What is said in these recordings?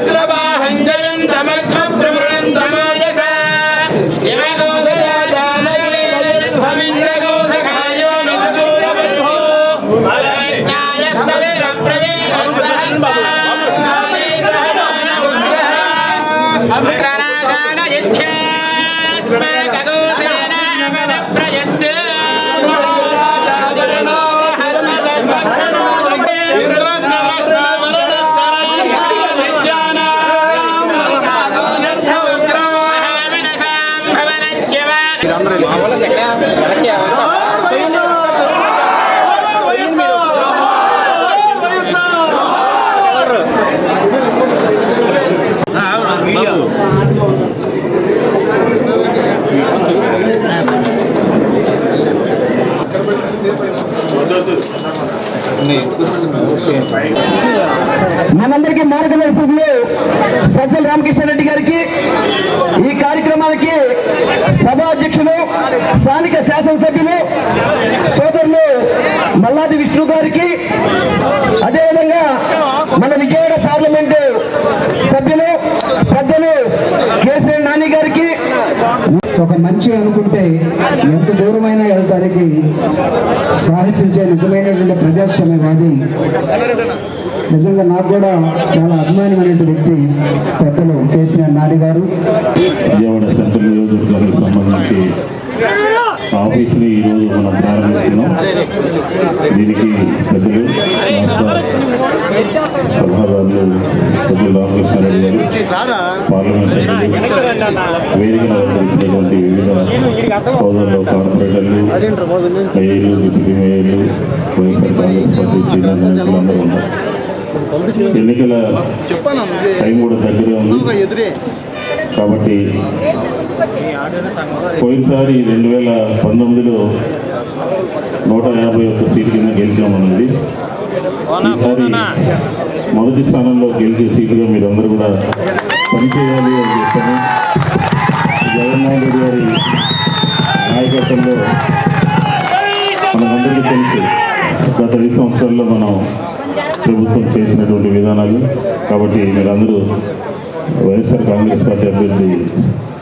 Hyderabad. మనందరికీ మార్గదర్శకులు సజ్జల రామకృష్ణ రెడ్డి గారికి ఈ కార్యక్రమానికి సభాధ్యక్షులు స్థానిక శాసనసభ్యులు సోదరులు మల్లాది విష్ణు గారికి అదేవిధంగా మన విజయవాడ పార్లమెంటు సభ్యులు పెద్దలు కేసీఆర్ నాని గారికి ఒక మంచి అనుకుంటే ఎంత దూరమైనా వెళ్తానికి సాహసించే నిజమైనటువంటి ప్రజాస్వామ్యవాది నిజంగా నాకు కూడా చాలా అభిమానమైనటువంటి వ్యక్తి పెద్దలు కేసీఆర్ నాని గారు. విజయవాడ సెంట్రల్ నియోజకవర్గానికి సంబంధించి మనం ప్రారంభిస్తున్నాం దీనికి రాష్ట్ర సలహాదారులు పెద్దలు రామకృష్ణారెడ్డి గారు పార్లమెంట్ సభ్యులు వివిధ సోదరులు కార్పొరేటర్లు మేయర్లు డిప్యూటీ మేయర్లు వైఎస్ఆర్ కాంగ్రెస్ పార్టీ సీనియర్ నాయకులు అందరూ ఉన్నారు ఎన్నికల టైం కూడా దగ్గర ఉంది. కాబట్టి పోయినసారి రెండు వేల పంతొమ్మిదిలో నూట యాభై ఒక్క సీటు కింద గెలిచామన్నది ఈసారి మొదటి స్థానంలో గెలిచే సీటుగా మీరందరూ కూడా పనిచేయాలి అని చెప్పాను. జగన్మోహన్ రెడ్డి గారి నాయకత్వంలో మనమందరికీ తెలుసు గత ఐదు సంవత్సరాల్లో మనం ప్రభుత్వం చేసినటువంటి విధానాలు. కాబట్టి మీరందరూ వైఎస్ఆర్ కాంగ్రెస్ పార్టీ అభ్యర్థి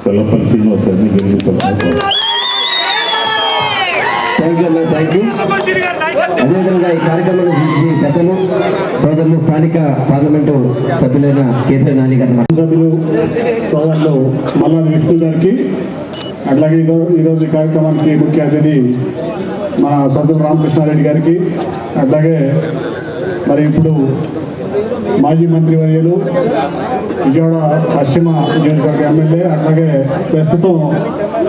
వెల్లపల్లి శ్రీనివాస్ గారిని గెలిపించారు. థ్యాంక్ యూ అన్న థ్యాంక్ యూ అదేవిధంగా ఈ కార్యక్రమంలో ఈ పెద్దలు సోదరులు స్థానిక పార్లమెంటు సభ్యులైన కేసీఆర్ నాని గారిని సభ్యులు సోదరులు మల్లాది విష్ణు గారికి అట్లాగే ఈరో- ఈరోజు ఈ కార్యక్రమానికి ముఖ్య అతిథి మన సద్దుల రామకృష్ణారెడ్డి గారికి అట్లాగే మరి ఇప్పుడు మాజీ మంత్రి వర్యులు విజయవాడ పశ్చిమ నియోజకవర్గ ఎమ్మెల్యే అట్లాగే ప్రస్తుతం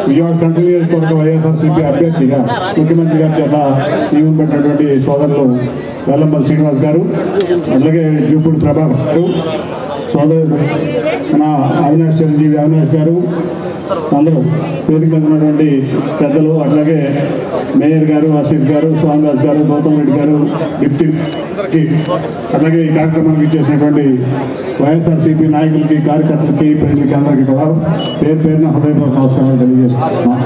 విజయవాడ సెంట్రల్ నియోజకవర్గ వైఎస్ఆర్సీపీ అభ్యర్థిగా ముఖ్యమంత్రి గారి చేత ఈవెన్ పెట్టినటువంటి సోదరులు వెల్లంపల్లి శ్రీనివాస్ గారు అట్లాగే జూపూడి ప్రభాకర్ గారు మన అవినాష్ చిరంజీవి అవినాష్ గారు అందరూ వేదిక ఉన్నటువంటి పెద్దలు అట్లాగే మేయర్ గారు అసిఫ్ గారు స్వామిదాస్ గారు గౌతమ్ రెడ్డి గారు డిప్యూటీ అట్లాగే ఈ కార్యక్రమానికి ఇచ్చేసినటువంటి వైఎస్ఆర్సీపీ నాయకులకి కార్యకర్తలకి ప్రజలకి అందరికీ కూడా పేరు పేరున హృదయపూర్వక నమస్కారాలు తెలియజేస్తున్నాం.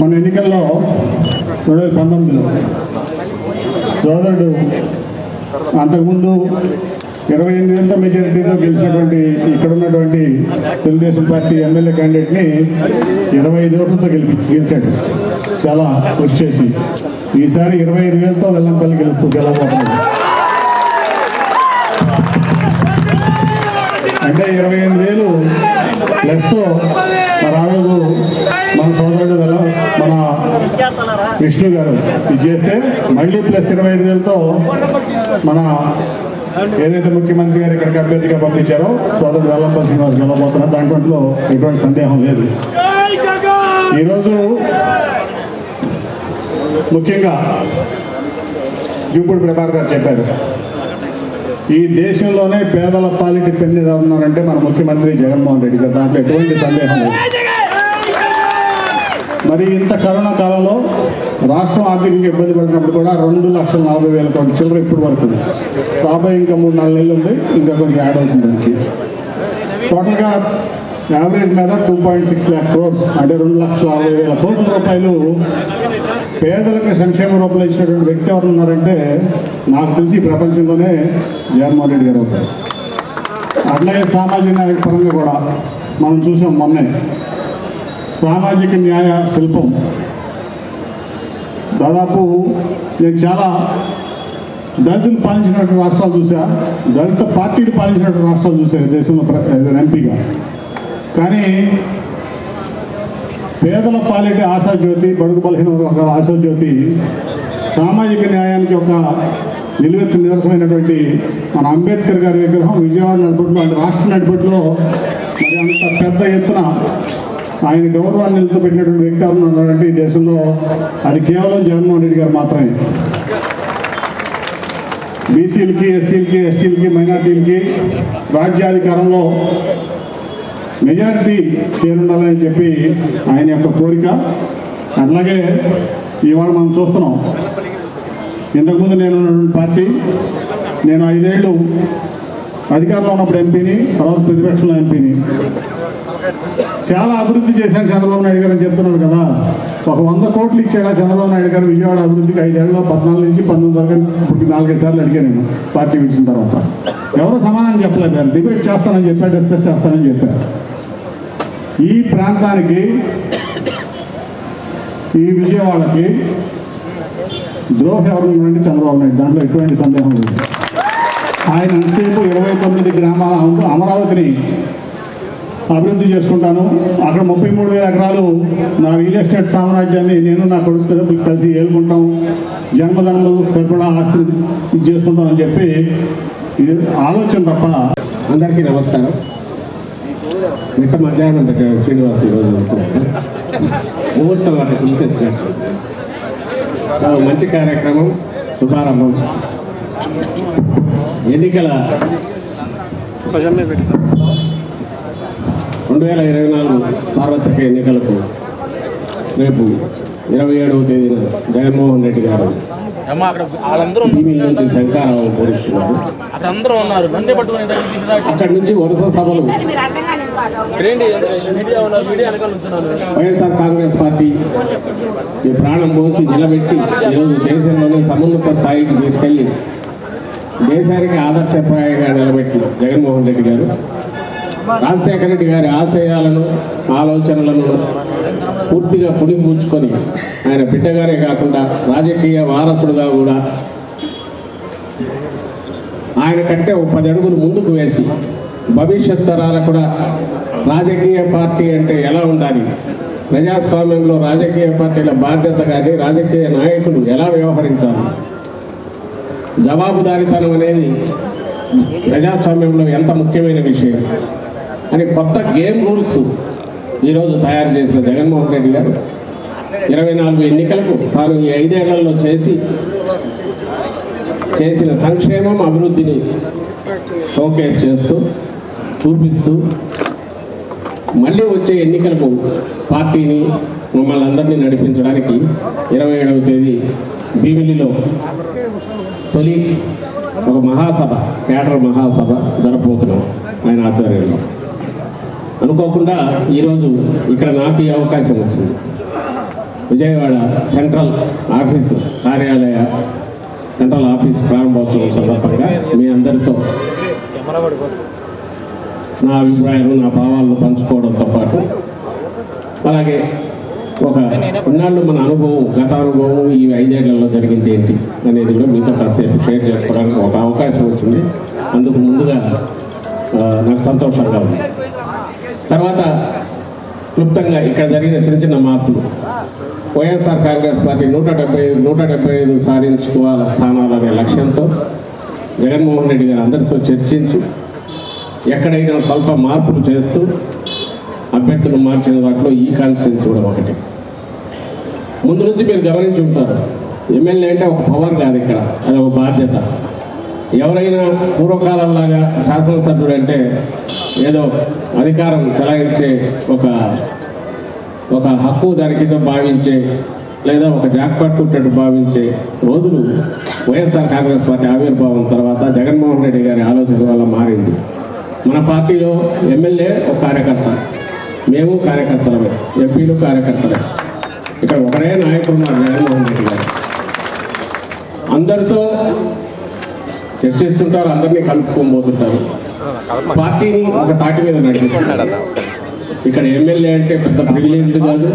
మన ఎన్నికల్లో రెండు వేల పంతొమ్మిదిలో సోదరుడు అంతకుముందు ఇరవై ఎనిమిది వేల మెజారిటీతో గెలిచినటువంటి ఇక్కడ ఉన్నటువంటి తెలుగుదేశం పార్టీ ఎమ్మెల్యే క్యాండిడేట్ని ఇరవై ఐదు ఓట్లతో గెలిపి గెలిచాడు. చాలా కృషి చేసి. ఈసారి ఇరవై ఐదు వేలతో వెల్లంపల్లి గెలుస్తూ గెలవబోతున్నాడు అంటే ఇరవై ఎనిమిది వేలు ప్లస్తో మరి ఆ రోజు మన సోదరుడు గల మన విష్ణు గారు ఇది చేస్తే మళ్ళీ ప్లస్ ఇరవై ఐదు వేలతో మన ఏదైతే ముఖ్యమంత్రి గారు ఇక్కడికి అభ్యర్థిగా పంపించారో సోదరుడు వెల్లంపల్లి శ్రీనివాస్ గెలవబోతున్నారు. దాంట్లో ఎటువంటి సందేహం లేదు. ఈరోజు ముఖ్యంగా జూపూడి ప్రభాకర్ గారు చెప్పారు. ఈ దేశంలోనే పేదల పాలిటి పెన్నిదా ఉన్నారంటే మన ముఖ్యమంత్రి జగన్మోహన్ రెడ్డి గారు. దాంట్లో ఎటువంటి సందేహం లేదు. మరి ఇంత కరోనా కాలంలో రాష్ట్రం ఆర్థికంగా ఇబ్బంది పడినప్పుడు కూడా రెండు లక్షల నలభై వేల కోట్ల చిల్లర ఇప్పటి వరకు రాబోయే ఇంకా మూడు నాలుగు నెలలు ఉంది ఇంకా కొంచెం యాడ్ అవుతుంది దానికి. టోటల్గా యావరేజ్ మీద two point six lakh crores అంటే రెండు లక్షల అరవై వేల కోట్ల రూపాయలు పేదలకు సంక్షేమ రూపంలో ఇచ్చినటువంటి వ్యక్తి ఎవరు ఉన్నారంటే నాకు తెలిసి ప్రపంచంలోనే జగన్మోహన్ రెడ్డి గారు అవుతారు. అట్లాగే సామాజిక న్యాయ పరంగా కూడా మనం చూసాం మొన్నే. సామాజిక న్యాయ శిల్పం. దాదాపు నేను చాలా దళితులు పాలించినటువంటి రాష్ట్రాలు చూసా దళిత పార్టీలు పాలించినటువంటి రాష్ట్రాలు చూశాను దేశంలో ఎంపీగా. కానీ పేదల పాలిటి ఆశాజ్యోతి బడుగు బలహీన వర్గాల ఆశాజ్యోతి సామాజిక న్యాయానికి ఒక నిలువెత్తు నిదర్శనమైనటువంటి మన అంబేద్కర్ గారి విగ్రహం విజయవాడ నడిపట్లో అంటే రాష్ట్ర నడిపట్లో మరి అంత పెద్ద ఎత్తున ఆయన గౌరవాన్ని నిలబెట్టినటువంటి వ్యక్తి ఎవరు ఉన్నారంటే ఈ దేశంలో అది కేవలం జగన్మోహన్ రెడ్డి గారు మాత్రమే. బీసీలకి ఎస్సీలకి ఎస్టీలకి మైనార్టీలకి రాజ్యాధికారంలో మెజారిటీ చేరుండాలని చెప్పి ఆయన యొక్క కోరిక. అట్లాగే ఇవాళ మనం చూస్తున్నాం. ఇంతకుముందు నేను పార్టీ నేను ఐదేళ్ళు అధికారంలో ఉన్నప్పుడు ఎంపీని తర్వాత ప్రతిపక్షంలో ఎంపీని. చాలా అభివృద్ధి చేశాను చంద్రబాబు నాయుడు గారు అని చెప్తున్నాడు కదా. ఒక వంద కోట్లు ఇచ్చాడా చంద్రబాబు నాయుడు గారు విజయవాడ అభివృద్ధికి ఐదేళ్ళలో పద్నాలుగు నుంచి పంతొమ్మిది వరకు ఇప్పుడు నాలుగైదు సార్లు అడిగాను నేను పార్టీ ఇచ్చిన తర్వాత. ఎవరు సమాధానం చెప్పలేదు నేను డిబేట్ చేస్తానని చెప్పారు డిస్కస్ చేస్తానని చెప్పారు ఈ ప్రాంతానికి ఈ విజయవాడకి ద్రోహి ఎవరు చంద్రబాబు నాయుడు. దాంట్లో ఎటువంటి సందేహం లేదు. ఆయన అంతసేపు ఇరవై తొమ్మిది గ్రామాల అమరావతిని అభివృద్ధి చేసుకుంటాను. అక్కడ ముప్పై మూడు వేల ఎకరాలు నా రియల్ ఎస్టేట్ సామ్రాజ్యాన్ని నేను నా కొడుకు కలిసి ఏలుకుంటాం. జన్మధనలు సరిపడా ఆస్తి ఇది చేసుకుంటాం అని చెప్పి ఇది ఆలోచన తప్ప అందరికీ నమస్కారం. మిట్ట మధ్యాహ్నం పెట్టాడు శ్రీనివాస్ ఈరోజు ముహూర్తం పిలిచి మంచి కార్యక్రమం శుభారంభం. ఎన్నికల రెండు వేల ఇరవై నాలుగు సార్వత్రిక ఎన్నికలకు రేపు ఇరవై ఏడవ తేదీన జగన్మోహన్ రెడ్డి గారు నుంచి శంకారావు పూరిస్తున్నారు అందరూ ఉన్నారు. నన్నే పట్టుకుని అక్కడి నుంచి వరుస సభలు మీడియా ఉన్నారు మీడియా వెనకాల ఉంటున్నాను వైఎస్ఆర్ కాంగ్రెస్ పార్టీ ఈ ప్రాణం పోసి నిలబెట్టి ఈరోజు దేశంలోనే సమున్నత స్థాయికి తీసుకెళ్ళి దేశానికి ఆదర్శప్రాయంగా నిలబెట్టి జగన్మోహన్ రెడ్డి గారు రాజశేఖర రెడ్డి గారి ఆశయాలను ఆలోచనలను పూర్తిగా పుడిపూడ్చుకొని ఆయన బిడ్డగానే కాకుండా రాజకీయ వారసుడుగా కూడా ఆయన కంటే ఒక పది అడుగులు ముందుకు వేసి భవిష్యత్ తరాల కూడా రాజకీయ పార్టీ అంటే ఎలా ఉండాలి? ప్రజాస్వామ్యంలో రాజకీయ పార్టీల బాధ్యత కానీ రాజకీయ నాయకులు ఎలా వ్యవహరించాలి? జవాబుదారీతనం అనేది ప్రజాస్వామ్యంలో ఎంత ముఖ్యమైన విషయం? అని కొత్త గేమ్ రూల్స్ ఈరోజు తయారు చేసిన జగన్మోహన్ రెడ్డి గారు ఇరవై నాలుగు ఎన్నికలకు తాను ఈ ఐదేళ్ళలో చేసి చేసిన సంక్షేమం అభివృద్ధిని షోకేస్ చేస్తూ చూపిస్తూ మళ్ళీ వచ్చే ఎన్నికలకు పార్టీని మమ్మల్ని అందరినీ నడిపించడానికి ఇరవై ఏడవ తేదీ భీమిలిలో తొలి ఒక మహాసభ కేటర్ మహాసభ జరపబోతున్నాం ఆయన ఆధ్వర్యంలో. అనుకోకుండా ఈరోజు ఇక్కడ నాకు ఈ అవకాశం వచ్చింది. విజయవాడ సెంట్రల్ ఆఫీస్ కార్యాలయ సెంట్రల్ ఆఫీస్ ప్రారంభోత్సవం సందర్భంగా మీ అందరితో నా అభిప్రాయాలు నా భావాలను పంచుకోవడంతో పాటు అలాగే ఒక ఇన్నాళ్ళు మన అనుభవం గత అనుభవం ఈ ఐదేళ్ళలో జరిగింది ఏంటి అనేది కూడా మీతో కాసేపు షేర్ చేసుకోవడానికి ఒక అవకాశం వచ్చింది. అందుకు ముందుగా నాకు సంతోషంగా ఉంది. తర్వాత క్లుప్తంగా ఇక్కడ జరిగిన చిన్న చిన్న మార్పులు. వైఎస్ఆర్ కాంగ్రెస్ పార్టీ నూట డెబ్బై ఐదు నూట డెబ్బై ఐదు సాధించుకోవాల స్థానాలనే లక్ష్యంతో జగన్మోహన్ రెడ్డి గారు అందరితో చర్చించి ఎక్కడైనా స్వల్ప మార్పులు చేస్తూ అభ్యర్థులు మార్చిన వాటిలో ఈ కాన్స్టిట్యున్సీ కూడా ఒకటి. ముందు నుంచి మీరు గమనించి ఉంటారు ఎమ్మెల్యే అంటే ఒక పవర్ కాదు ఇక్కడ అది ఒక బాధ్యత. ఎవరైనా పూర్వకాలంలాగా శాసనసభ్యుడు అంటే ఏదో అధికారం చలాయించే ఒక ఒక హక్కు దానికింద భావించే లేదా ఒక జాక్పాట్ కొట్టట్టు భావించే రోజులు వైఎస్ఆర్ కాంగ్రెస్ పార్టీ ఆవిర్భావం తర్వాత జగన్మోహన్ రెడ్డి గారి ఆలోచన వల్ల మారింది. మన పార్టీలో ఎమ్మెల్యే ఒక కార్యకర్త. మేము కార్యకర్తలమే. ఎంపీలు కార్యకర్తలే. ఇక్కడ ఒకరే నాయకుడు మా జగన్మోహన్ రెడ్డి గారు. అందరితో చర్చిస్తుంటారు అందరినీ కలుపుకోబోతుంటారు పార్టీని ఒక తాటి మీద నడిపిస్తారు ఇక్కడ ఎమ్మెల్యే అంటే పెద్ద ప్రివిలేజ్డ్ కాదు.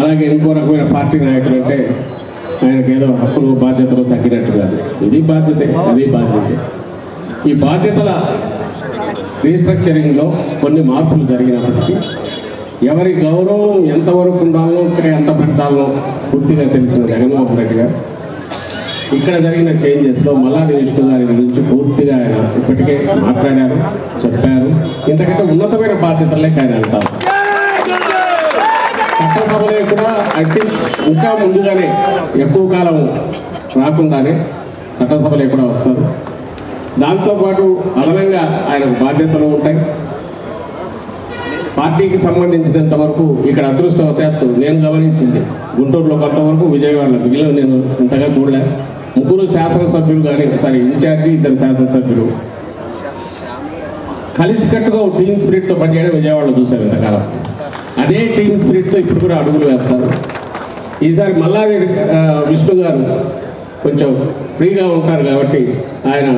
అలాగే ఇంకో రకమైన పార్టీ నాయకులు అంటే ఆయనకు ఏదో హక్కులు బాధ్యతలు తగ్గినట్టు కాదు. ఇది బాధ్యతే అది బాధ్యతే. ఈ బాధ్యతల రీస్ట్రక్చరింగ్లో కొన్ని మార్పులు జరిగినప్పటికీ ఎవరి గౌరవం ఎంతవరకు ఉండాలో ఇక్కడ ఎంత పెంచాలో పూర్తిగా తెలిసిన జగన్మోహన్ రెడ్డి గారు ఇక్కడ జరిగిన చేంజెస్లో మల్లాది విష్ణు గారి గురించి పూర్తిగా ఆయన ఇప్పటికే మాట్లాడారు చెప్పారు. ఇంతకంటే ఉన్నతమైన బాధ్యతలే ఆయన అంటారు చట్టసభలో కూడా ఐ థింక్ ఇంకా ముందుగానే ఎక్కువ కాలం రాకుండానే చట్టసభలో కూడా వస్తారు. దాంతోపాటు అదనంగా ఆయనకు బాధ్యతలు ఉంటాయి. పార్టీకి సంబంధించినంత వరకు ఇక్కడ అదృష్టవశాత్తు నేను గమనించింది. గుంటూరులో కొంతవరకు విజయవాడలో మిగిలిన నేను ఇంతగా చూడలే. ముగ్గురు శాసనసభ్యులు కానీ సారీ ఇన్ఛార్జి ఇద్దరు శాసనసభ్యులు. కలిసికట్టుగా ఒక టీమ్ స్పిరిట్తో పనిచేయడం విజయవాడలో చూశారు ఇంతకాలం అదే టీమ్ స్పిరిట్తో ఇప్పుడు కూడా అడుగులు వేస్తారు. ఈసారి మళ్ళా విష్ణు గారు కొంచెం ఫ్రీగా ఉంటారు కాబట్టి ఆయన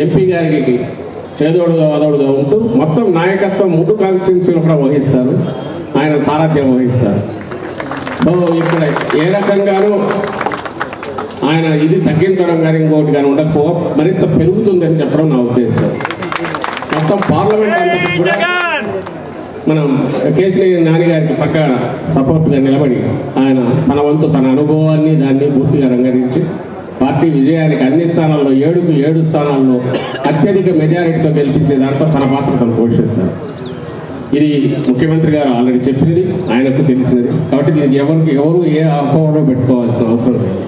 ఎంపీ గారికి చేదోడుగా వదోడుగా ఉంటూ మొత్తం నాయకత్వం మూడు కాన్స్టిట్యున్సీలు కూడా వహిస్తారు. ఆయన సారథ్యం వహిస్తారు. సో ఇక్కడ ఏ రకంగానూ ఆయన ఇది తగ్గించడం కానీ ఇంకోటి కానీ ఉండకపో మరింత పెరుగుతుందని చెప్పడం నా ఉద్దేశం. మొత్తం పార్లమెంట్ కూడా మనం కేసీఆర్ నాని గారికి పక్క సపోర్ట్గా నిలబడి ఆయన తన వంతు తన అనుభవాన్ని దాన్ని పూర్తిగా రంగరించి పార్టీ విజయానికి అన్ని స్థానాల్లో ఏడుకు ఏడు స్థానాల్లో అత్యధిక మెజారిటీతో గెలిపించే దాంట్లో తన పాత్ర తను పోషిస్తారు. ఇది ముఖ్యమంత్రి గారు ఆల్రెడీ చెప్పినది ఆయనకు తెలిసినది. కాబట్టి దీనికి ఎవరికి ఎవరు ఏ అపోహలో పెట్టుకోవాల్సిన అవసరం లేదు.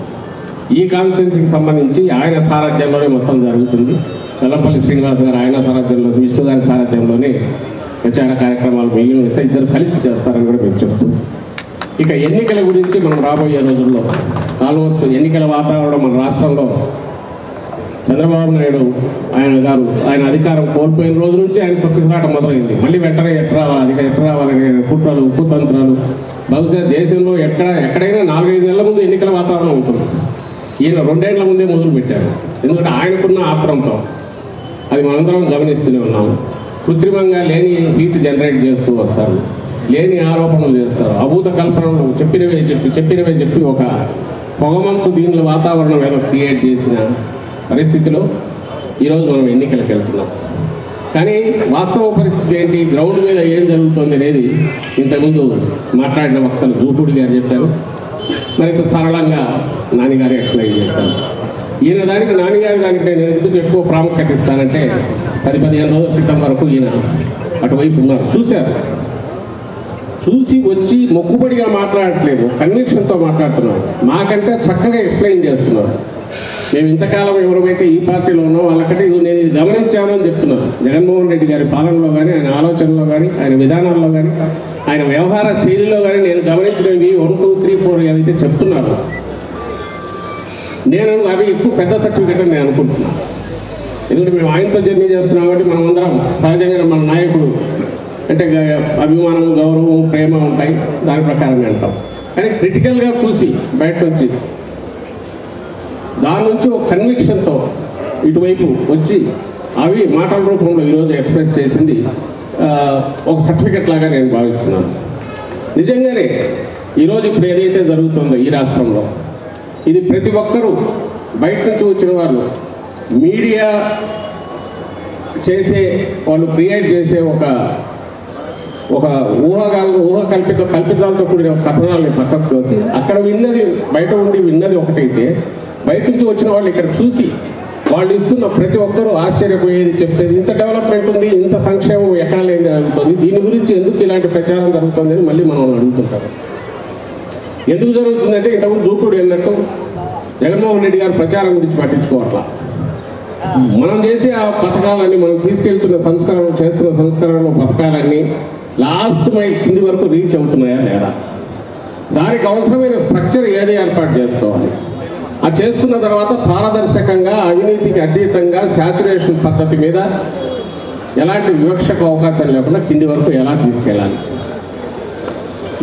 ఈ కాన్స్టిట్యున్సీకి సంబంధించి ఆయన సారథ్యంలోనే మొత్తం జరుగుతుంది. వెల్లపల్లి శ్రీనివాస్ గారు ఆయన సారథ్యంలో విష్ణు గారి సారథ్యంలోనే ప్రచార కార్యక్రమాలు మిగిలిన ఇద్దరు కలిసి చేస్తారని కూడా మేము చెప్తూ ఇక ఎన్నికల గురించి మనం రాబోయే రోజుల్లో ఆల్మోస్ట్ ఎన్నికల వాతావరణం మన రాష్ట్రంలో చంద్రబాబు నాయుడు ఆయన గారు ఆయన అధికారం కోల్పోయిన రోజు నుంచి ఆయన తొక్కిసలాట మొదలైంది. మళ్ళీ వెంటనే ఎట్లా అధిక ఎట్లా రావాలనే కుట్రలు కుతంత్రాలు. బహుశా దేశంలో ఎక్కడ ఎక్కడైనా నాలుగైదు నెలల ముందు ఎన్నికల వాతావరణం ఉంటుంది. ఈయన రెండేళ్ళ ముందే మొదలు పెట్టారు. ఎందుకంటే ఆయనకున్న ఆత్రంతో అది మనందరం గమనిస్తూనే ఉన్నాం. కృత్రిమంగా లేని హీట్ జనరేట్ చేస్తూ వస్తారు. లేని ఆరోపణలు చేస్తారు. అభూత కల్పనలు చెప్పినవే చెప్పి చెప్పినవే చెప్పి ఒక పొగమంతు దీనిలో వాతావరణం ఏదో క్రియేట్ చేసిన పరిస్థితిలో ఈరోజు మనం ఎన్నికలకు వెళ్తున్నాం. కానీ వాస్తవ పరిస్థితి ఏంటి? గ్రౌండ్ మీద ఏం జరుగుతుంది అనేది ఇంతకుముందు మాట్లాడిన వక్తలు జూపూడి గారు చెప్పారు. మరింత సరళంగా నాన్నగారు ఎక్స్ప్లెయిన్ చేశాను ఈయన దానికి నాన్నగారి దానికి నేను ఎందుకు ఎక్కువ ప్రాముఖ్యత ఇస్తానంటే పది పదిహేను రోజుల క్రితం వరకు ఈయన అటువైపు ఉన్నారు. చూశారు. చూసి వచ్చి మొక్కుబడిగా మాట్లాడట్లేదు. కన్విక్షన్తో మాట్లాడుతున్నారు. మాకంటే చక్కగా ఎక్స్ప్లెయిన్ చేస్తున్నారు. మేము ఇంతకాలం ఎవరైతే ఈ పార్టీలో ఉన్నాం వాళ్ళకంటే ఇది నేను ఇది గమనించాను అని చెప్తున్నారు. జగన్మోహన్ రెడ్డి గారి పాలనలో కానీ ఆయన ఆలోచనలో కానీ ఆయన విధానాల్లో కానీ ఆయన వ్యవహార శైలిలో కానీ నేను గమనించినవి వన్ టూ త్రీ ఫోర్ ఏవైతే చెప్తున్నాను నేను అవి ఎక్కువ పెద్ద సర్టిఫికెట్ అని నేను అనుకుంటున్నాను ఎందుకంటే మేము ఆయనతో జర్నీ చేస్తున్నాం కాబట్టి మనం అందరం సహజంగా మన నాయకుడు అంటే గ- అభిమానం గౌరవం ప్రేమ ఉంటాయి. దాని ప్రకారంగా అంటాం కానీ క్రిటికల్గా చూసి బయట నుంచి దాని నుంచి ఒక కన్విక్షన్తో ఇటువైపు వచ్చి అవి మాటల రూపంలో ఈరోజు ఎక్స్ప్రెస్ చేసింది ఒక సర్టిఫికెట్ లాగా నేను భావిస్తున్నాను. నిజంగానే ఈరోజు ఇప్పుడు ఏదైతే జరుగుతుందో ఈ రాష్ట్రంలో ఇది ప్రతి ఒక్కరూ బయట నుంచి వచ్చిన వాళ్ళు మీడియా చేసే వాళ్ళు క్రియేట్ చేసే ఒక ఒక ఊహగాలు ఊహ కల్పిత కల్పితాలతో కూడిన కథనాలని పక్కకు తోసి అక్కడ విన్నది బయట ఉండి విన్నది ఒకటైతే బయట నుంచి వచ్చిన వాళ్ళు ఇక్కడ చూసి వాళ్ళు ఇస్తున్న ప్రతి ఒక్కరూ ఆశ్చర్యపోయేది చెప్పేది ఇంత డెవలప్మెంట్ ఉంది ఇంత సంక్షేమం ఎక్కడ లేని జరుగుతుంది దీని గురించి ఎందుకు ఇలాంటి ప్రచారం జరుగుతుంది అని మళ్ళీ మనం అడుగుతుంటారు. ఎందుకు జరుగుతుందంటే ఇంతకుముందు జూకుడు వెళ్ళినట్టు జగన్మోహన్ రెడ్డి గారు ప్రచారం గురించి పట్టించుకోవట్లా. మనం చేసే ఆ పథకాలన్నీ మనం తీసుకెళ్తున్న సంస్కరణ చేస్తున్న సంస్కరణలో పథకాలన్నీ లాస్ట్ మైల్ కింది వరకు రీచ్ అవుతున్నాయా లేదా? దానికి అవసరమైన స్ట్రక్చర్ ఏది ఏర్పాటు చేసుకోవాలి? అది చేసుకున్న తర్వాత పారదర్శకంగా అవినీతికి అతీతంగా శాచురేషన్ పద్ధతి మీద ఎలాంటి వివక్షకు అవకాశం లేకుండా కింది వరకు ఎలా తీసుకెళ్ళాలి?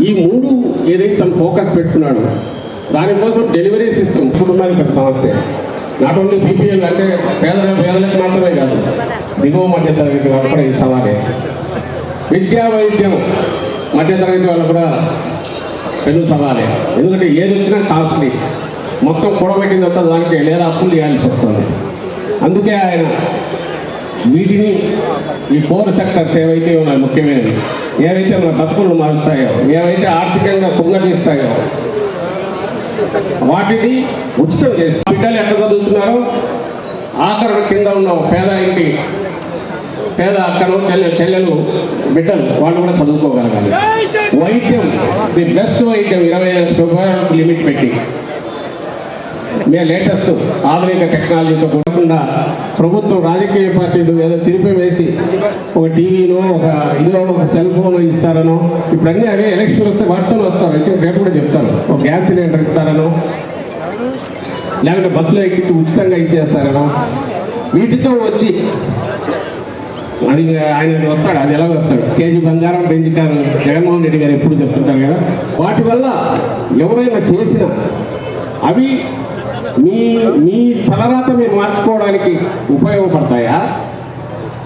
ఈ మూడు ఏదైతే తను ఫోకస్ పెట్టుకున్నాడు దానికోసం డెలివరీ సిస్టమ్ కుటుంబానికి పెద్ద సమస్య. నాట్ ఓన్లీ బీపీఎల్ అంటే పేదల పేదలకు మాత్రమే కాదు దిగువ మధ్య తరగతి వాళ్ళు కూడా ఇది సవాలే. విద్యా వైద్యం మధ్య తరగతి వాళ్ళు కూడా పెను సవాలే. ఎందుకంటే ఏది వచ్చినా కాస్ట్లీ మొత్తం కూడబెట్టినంత దానికి లేదా అప్పులు చేయాల్సి వస్తుంది. అందుకే ఆయన వీటిని ఈ కోర్ సెక్టర్స్ ఏవైతే ఉన్నాయి ముఖ్యమైనవి ఏవైతే మన బతుకులు మారుస్తాయో ఏవైతే ఆర్థికంగా కుంగదీస్తాయో వాటిని ఉచితం చేసి బిడ్డలు ఎక్కడ చదువుతున్నారో ఆఖరణ కింద ఉన్న ఒక పేద ఇంటి పేద అక్కలు చెల్లె చెల్లెలు బిడ్డలు వాళ్ళు కూడా చదువుకోగలగాలి. వైద్యం ది బెస్ట్ వైద్యం ఇరవై ఐదు రూపాయలకు లిమిట్ పెట్టి. మే లేటెస్ట్ ఆధునిక టెక్నాలజీతో కూడకుండా ప్రభుత్వం రాజకీయ పార్టీలు ఏదో తిరిపి వేసి ఒక టీవీలో ఒక ఇదో ఒక సెల్ ఫోన్ ఇస్తారనో ఇప్పుడన్నీ అవి అవే ఎలక్షన్ వస్తే వార్తలు వస్తారు. అయితే రేపు కూడా చెప్తారు ఒక గ్యాస్ సిలిండర్ ఇస్తారనో లేకుంటే బస్సులో ఎక్కించి ఉచితంగా ఇచ్చేస్తారనో వీటితో వచ్చి అది ఆయన వస్తాడు అది ఎలా వస్తాడు? కేజీ బంగారం పెంచుతారు జగన్మోహన్ రెడ్డి గారు ఎప్పుడు చెప్తుంటారు కదా? వాటి వల్ల ఎవరైనా చేసినా అవి మీ మీ తలరాత మీరు మార్చుకోవడానికి ఉపయోగపడతాయా?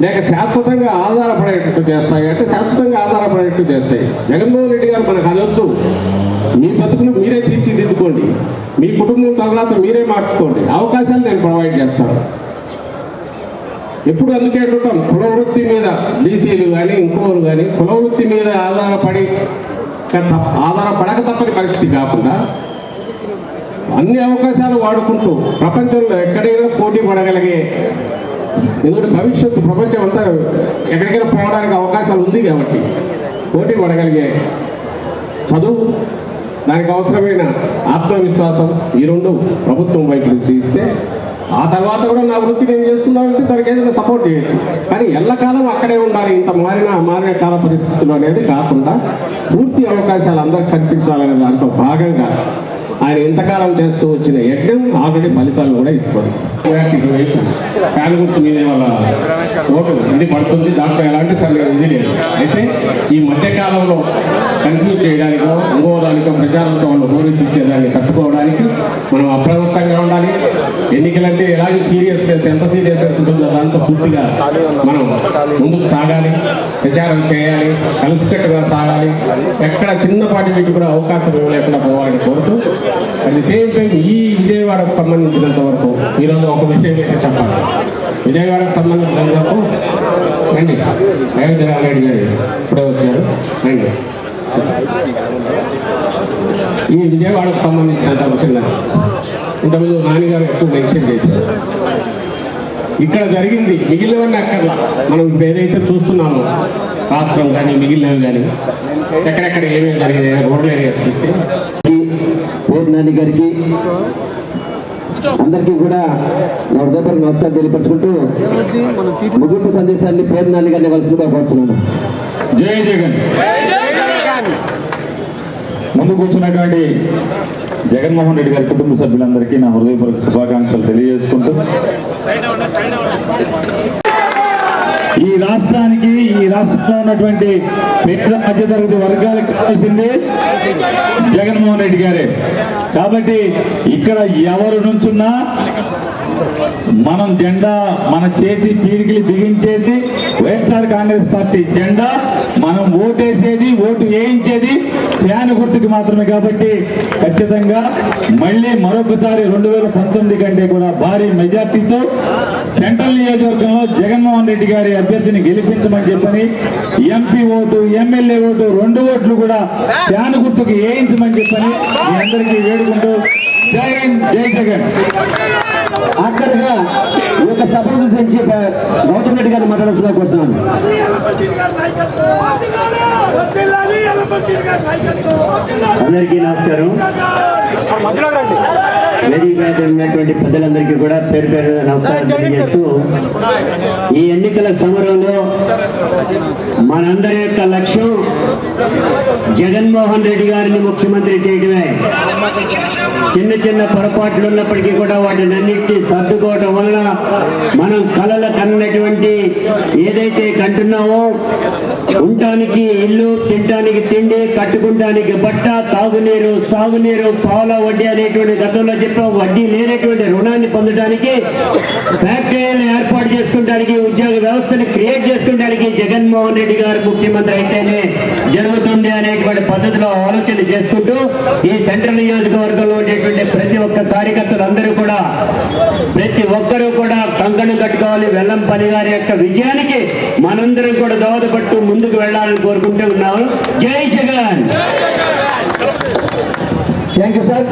లేక శాశ్వతంగా ఆధారపడేటట్టు చేస్తాయి? అంటే శాశ్వతంగా ఆధారపడేటట్టు చేస్తాయి. జగన్మోహన్ రెడ్డి గారు మనకు అదొద్దు మీ బతుకును మీరే తీర్చిదిద్దుకోండి. మీ కుటుంబం తర్వాత మీరే మార్చుకోండి. అవకాశాలు నేను ప్రొవైడ్ చేస్తాను. ఎప్పుడు అందుకే అంటుంటాం కులవృత్తి మీద బీసీలు కానీ ఇంకోరు కానీ కులవృత్తి మీద ఆధారపడి ఆధారపడక తప్పని పరిస్థితి కాకుండా అన్ని అవకాశాలు వాడుకుంటూ ప్రపంచంలో ఎక్కడైనా పోటీ పడగలిగే ఎందుకంటే భవిష్యత్తు ప్రపంచం అంతా ఎక్కడికైనా పోవడానికి అవకాశాలు ఉంది కాబట్టి పోటీ పడగలిగే చదువు దానికి అవసరమైన ఆత్మవిశ్వాసం ఈ రెండు ప్రభుత్వం వైపు నుంచి ఇస్తే ఆ తర్వాత కూడా నా వృత్తి నేను చేసుకుందామంటే దానికి ఏదైనా సపోర్ట్ చేయొచ్చు. కానీ ఎల్లకాలం అక్కడే ఉండాలి ఇంత మారిన మారిన కాల పరిస్థితులు అనేది కాకుండా పూర్తి అవకాశాలు అందరికి కల్పించాలనే దాంట్లో భాగంగా ఆయన ఇంతకాలం చేస్తూ వచ్చిన యజ్ఞం ఆల్రెడీ ఫలితాలు కూడా ఇస్తుంది ఇటువైపు ఫ్యాన్ గుర్తు మీద వాళ్ళ ఓటు ఇది పడుతుంది. దాంట్లో ఎలాంటి సందేహం ఇది లేదు. అయితే ఈ మధ్యకాలంలో కన్ఫ్యూజ్ చేయడానికో ఇంకో దానికో ప్రచారంతో వాళ్ళు హోరెత్తించేదాన్ని తట్టుకోవడానికి మనం అప్రమత్తంగా ఉండాలి. ఎన్నికలంటే ఎలాగే సీరియస్నెస్ ఎంత సీరియస్నెస్ ఉంటుందో దాంతో పూర్తిగా మనం ముందుకు సాగాలి ప్రచారం చేయాలి కలిసికట్టుగా సాగాలి. ఎక్కడ చిన్నపాటి వీటి కూడా అవకాశం ఇవ్వలేకుండా పోవాలని కోరుతూ అట్ ది సేమ్ టైం ఈ విజయవాడకు సంబంధించినంత వరకు ఈరోజు ఒక విషయం అయితే చెప్పాలి. విజయవాడకు సంబంధించినంత వరకు రండి. అయోధ్య రామారెడ్డి గారు ఇప్పుడే వచ్చారు. రండి. ఈ విజయవాడకు సంబంధించినంత విషయంగా ఇంతకుముందు నాన్నగారు ఎక్కువ మెన్షన్ చేశారు. ఇక్కడ జరిగింది మిగిలినవన్నీ అక్కర్లా. మనం ఏదైతే చూస్తున్నామో రాష్ట్రం కానీ మిగిలినవి కానీ ఎక్కడెక్కడ ఏమేమి జరిగినాయి రూరల్ ఏరియాస్ తీస్తే పూర్ణాని గారికి అందరికీ కూడా నా హృదయపూర్వక నమస్కారం తెలియపరచుకుంటూ ముగింపు సందేశాన్ని పూర్ణాని గారిని ఇవ్వాల్సిందిగా కోరుతున్నాను జై జగన్. ముందు కూర్చున్నటువంటి జగన్మోహన్ రెడ్డి గారి కుటుంబ సభ్యులందరికీ నా హృదయపూర్వక శుభాకాంక్షలు తెలియజేసుకుంటూ ఈ రాష్ట్రానికి ఈ రాష్ట్రంలో ఉన్నటువంటి పేద మధ్యతరగతి వర్గాలకు కావాల్సింది జగన్మోహన్ రెడ్డి గారే. కాబట్టి ఇక్కడ ఎవరు నుంచున్నా మనం జెండా మన చేతి పీడికిలి బిగించేసి వైఎస్ఆర్ కాంగ్రెస్ పార్టీ జెండా మనం ఓటేసేది ఓటు వేయించేది ఫ్యాన్ గుర్తుకి మాత్రమే కాబట్టి ఖచ్చితంగా మళ్ళీ మరొకసారి రెండు వేల పంతొమ్మిది కంటే కూడా భారీ మెజార్టీతో సెంట్రల్ నియోజకవర్గంలో జగన్మోహన్ రెడ్డి గారి అభ్యర్థిని గెలిపించమని చెప్పని ఎంపీ ఓటు ఎమ్మెల్యే ఓటు రెండు ఓట్లు కూడా ఫ్యాన్ గుర్తుకు వేయించమని చెప్పని మీ అందరికీ వేడుకుంటూ జై హింద్ జై జగన్. ఆఖరిగా ఈ యొక్క సభను ఉద్దేశించి గౌతమ్ రెడ్డి గారిని మాట్లాడాల్సిందిగా కోరుతున్నాను అందరికీ నమస్కారం. వేదిక మీద ఉన్నటువంటి పెద్దలందరికీ కూడా పేరు పేరు నమస్కారం తెలియజేస్తూ ఈ ఎన్నికల సమరంలో మనందరి యొక్క లక్ష్యం జగన్మోహన్ రెడ్డి గారిని ముఖ్యమంత్రి చేయడమే చిన్న చిన్న పొరపాట్లు ఉన్నప్పటికీ కూడా వాటిని అన్నింటినీ సర్దుకోవటం వలన మనం కళల కన్నటువంటి ఏదైతే కంటున్నామో ఉండటానికి ఇల్లు తినటానికి తిండి కట్టుకుంటానికి బట్ట తాగునీరు సాగునీరు పావుల వడ్డీ అనేటువంటి గతంలో చెప్పాం. వడ్డీ లేనటువంటి రుణాన్ని పొందడానికి ఫ్యాక్టరీలను ఏర్పాటు చేసుకుంటానికి ఉద్యోగ వ్యవస్థను క్రియేట్ చేసుకుంటానికి జగన్మోహన్ రెడ్డి గారు ముఖ్యమంత్రి అయితేనే జరుగుతుంది. అనేటువంటి పద్ధతిలో ఆలోచన చేసుకుంటూ ఈ సెంట్రల్ నియోజకవర్గంలో ఉండేటువంటి ప్రతి ఒక్క కార్యకర్తలు అందరూ కూడా ప్రతి ఒక్కరూ కూడా కంకణం కట్టుకోవాలి వెల్లంపల్లి గారి యొక్క విజయానికి మనందరం కూడా దోహదపట్టు ముందుకు వెళ్ళాలని కోరుకుంటూ ఉన్నాము. జై జగన్! Thank you sir